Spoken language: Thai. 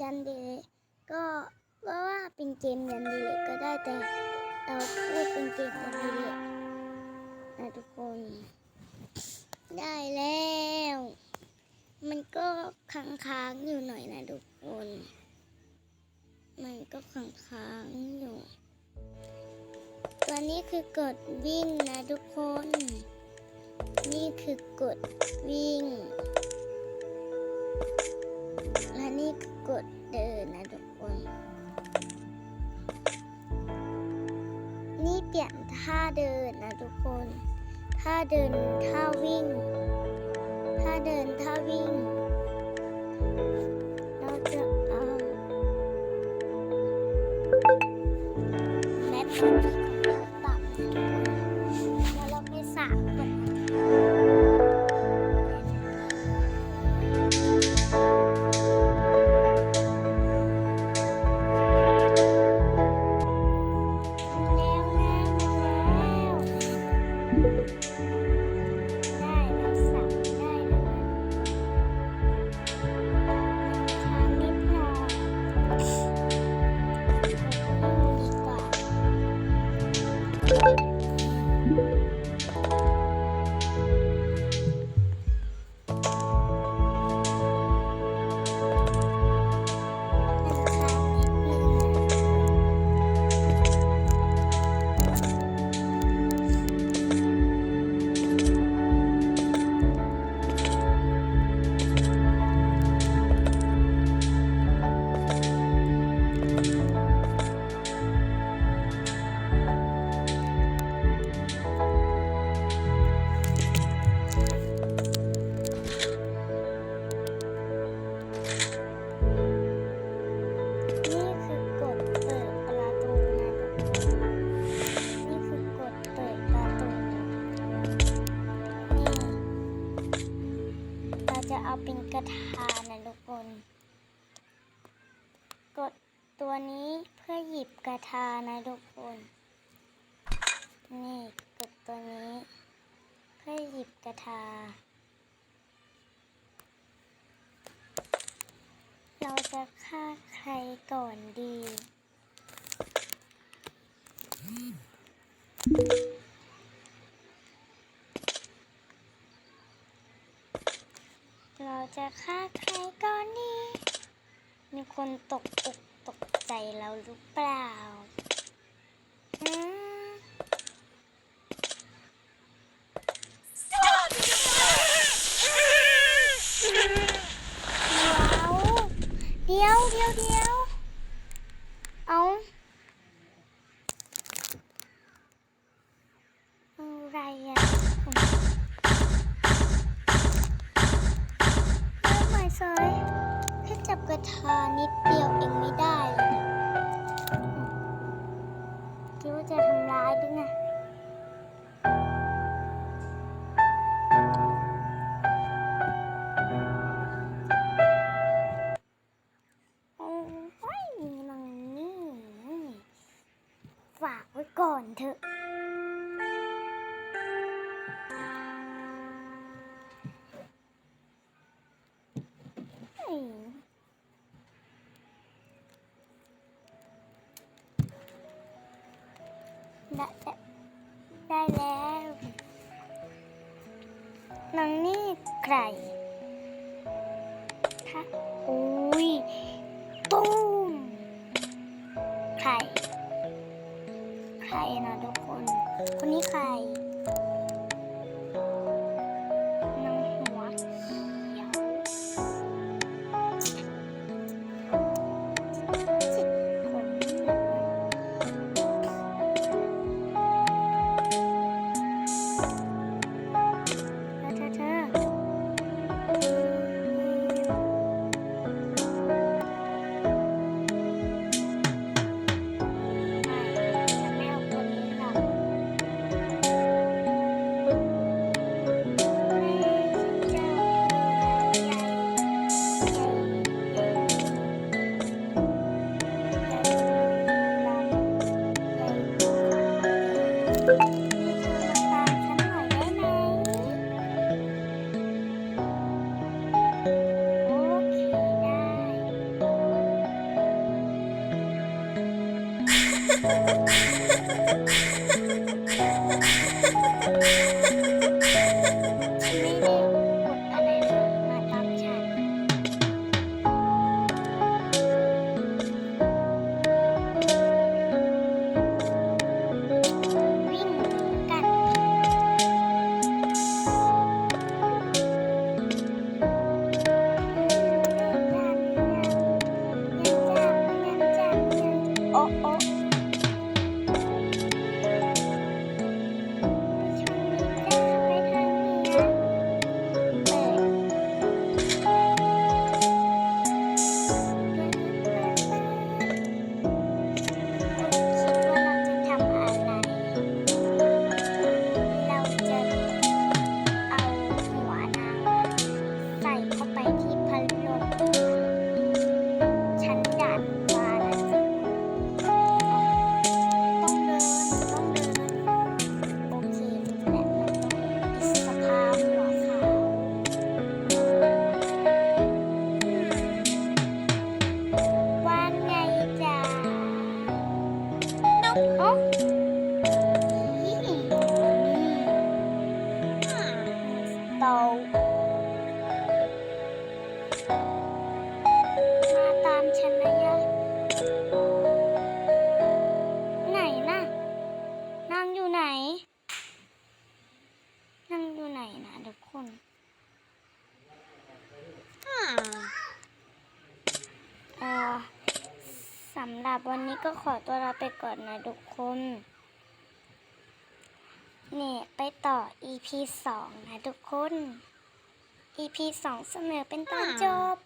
ยันเดย์ก็ก็ว่าเป็นเกมยันเดย์ก็ได้แต่เราพูดเป็นเกมยันเดย์นะทุกคน ได้แล้ว มันก็ค้างๆอยู่หน่อยนะทุกคน มันก็ค้างๆอยู่ตัวนี้คือกดวิ่งนะทุกคน นี่คือกดวิ่ง กดเดินนะทุกคน นี่เปลี่ยนท่าเดินนะทุกคน ท่าเดินท่าวิ่ง ท่าเดินท่าวิ่ง เราจะเอาแมป กระทานะทุกคน กดตัวนี้เพื่อหยิบกระทานะทุกคน นี่กดตัวนี้ เพื่อหยิบกระทา เราจะฆ่าใครก่อนดี จะฆ่าใครก่อนดีมีคนตกอกตกใจเราหรือเปล่าอืม นิดเดียวเองไม่ได้เลยคิดว่าจะทำร้ายด้วยไงโอ้ยนังนี่ฝากไว้ก่อนเถอะเคะอุ้ยตุ้มใครใครนะทุกคน คนนี้ใค สำหรับวันนี้ก็ขอตัวลาไปก่อนนะทุกคน เนี่ยไปต่อ EP 2 นะทุกคน EP 2 เสมอเป็นตอนจบ